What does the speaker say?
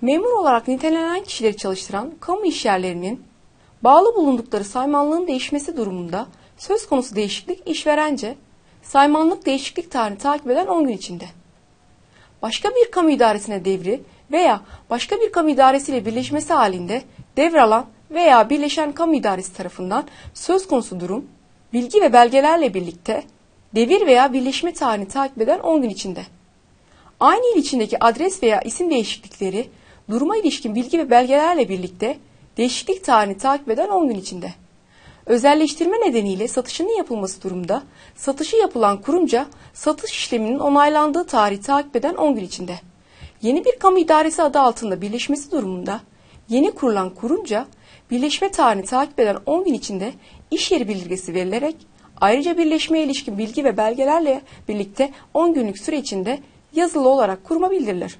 Memur olarak nitelenen kişileri çalıştıran kamu işyerlerinin bağlı bulundukları saymanlığın değişmesi durumunda söz konusu değişiklik işverence saymanlık değişiklik tarihini takip eden 10 gün içinde. Başka bir kamu idaresine devri veya başka bir kamu idaresiyle birleşmesi halinde devralan veya birleşen kamu idaresi tarafından söz konusu durum, bilgi ve belgelerle birlikte devir veya birleşme tarihini takip eden 10 gün içinde. Aynı il içindeki adres veya isim değişiklikleri duruma ilişkin bilgi ve belgelerle birlikte değişiklik tarihini takip eden 10 gün içinde. Özelleştirme nedeniyle satışının yapılması durumda satışı yapılan kurumca satış işleminin onaylandığı tarihi takip eden 10 gün içinde. Yeni bir kamu idaresi adı altında birleşmesi durumunda yeni kurulan kurumca birleşme tarihini takip eden 10 gün içinde iş yeri bildirgesi verilerek ayrıca birleşmeye ilişkin bilgi ve belgelerle birlikte 10 günlük süre içinde yazılı olarak kuruma bildirilir.